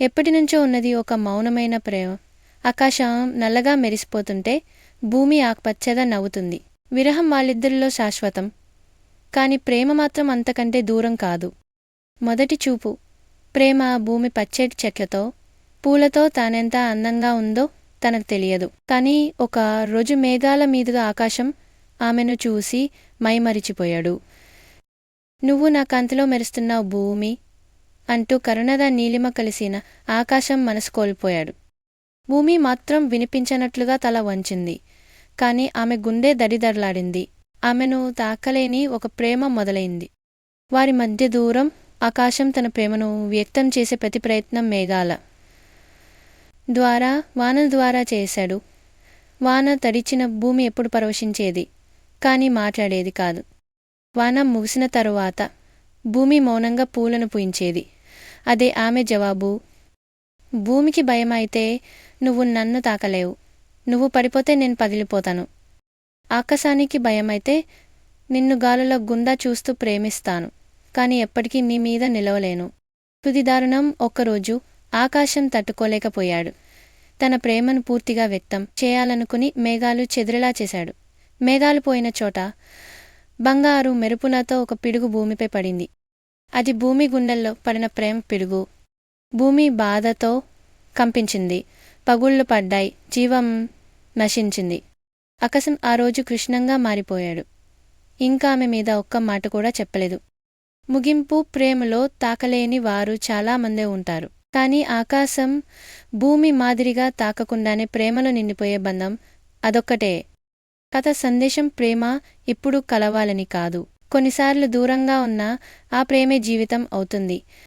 ఎప్పటినుంచో ఉన్నది ఒక మౌనమైన ప్రేమ. ఆకాశం నల్లగా మెరిసిపోతుంటే భూమి ఆకుపచ్చగా నవ్వుతుంది. విరహం వాళ్ళిద్దరిలో శాశ్వతం. కాని ప్రేమ మాత్రం అంతకంటే దూరం కాదు. మొదటి చూపు. ప్రేమ భూమి పచ్చటి చెట్లతో పూలతో తానెంత అందంగా ఉందో తనకు తెలియదు. కానీ ఒక రోజు మేఘాల మీదుగా ఆకాశం ఆమెను చూసి మైమరిచిపోయాడు. నువ్వు నా కంతిలో మెరుస్తున్నావు భూమి అంటూ కరుణద నీలిమ కలిసిన ఆకాశం మనసు కోల్పోయాడు. భూమి మాత్రం వినిపించనట్లుగా తల వంచింది. కాని ఆమె గుండె దడిదడలాడింది. ఆమెను తాకలేని ఒక ప్రేమ మొదలైంది. వారి మధ్య దూరం ఆకాశం తన ప్రేమను వ్యక్తం చేసే ప్రతి ప్రయత్నం మేఘాల ద్వారా వాన ద్వారా చేశాడు. వాన తడిచిన భూమి ఎప్పుడు పరవశించేది? కానీ మాట్లాడేది కాదు. వాన ముగిసిన తరువాత భూమి మౌనంగా పూలను పూయించేది. అదే ఆమె జవాబు. భూమికి భయమైతే నువ్వు నన్ను తాకలేవు. నువ్వు పడిపోతే నేను పగిలిపోతాను. ఆకాశానికి భయమైతే నిన్ను గాలుల గుండా చూస్తూ ప్రేమిస్తాను. కాని ఎప్పటికీ నీ మీద నిలవలేను. తుది దారుణం ఒక్కరోజు ఆకాశం తట్టుకోలేకపోయాడు. తన ప్రేమను పూర్తిగా వ్యక్తం చేయాలనుకుని మేఘాలు చెదిరేలా చేశాడు. మేఘాలు పోయిన చోట బంగారు మెరుపులతో ఒక పిడుగు భూమిపై పడింది. అది భూమి గుండెల్లో పడిన ప్రేమ పిడుగు. భూమి బాధతో కంపించింది. పగుళ్ళు పడ్డాయి. జీవం నశించింది. ఆకాశం ఆ రోజు కృష్ణంగా మారిపోయాడు. ఇంకా ఆమె మీద ఒక్క మాట కూడా చెప్పలేదు. ముగింపు ప్రేమలో తాకలేని వారు చాలామందే ఉంటారు. కానీ ఆకాశం భూమి మాదిరిగా తాకకుండానే ప్రేమలో నిండిపోయే బంధం అదొక్కటే. కథ సందేశం ప్రేమ ఇప్పుడు కలవాలని కాదు. కొన్నిసార్లు దూరంగా ఉన్న ఆ ప్రేమే జీవితం అవుతుంది.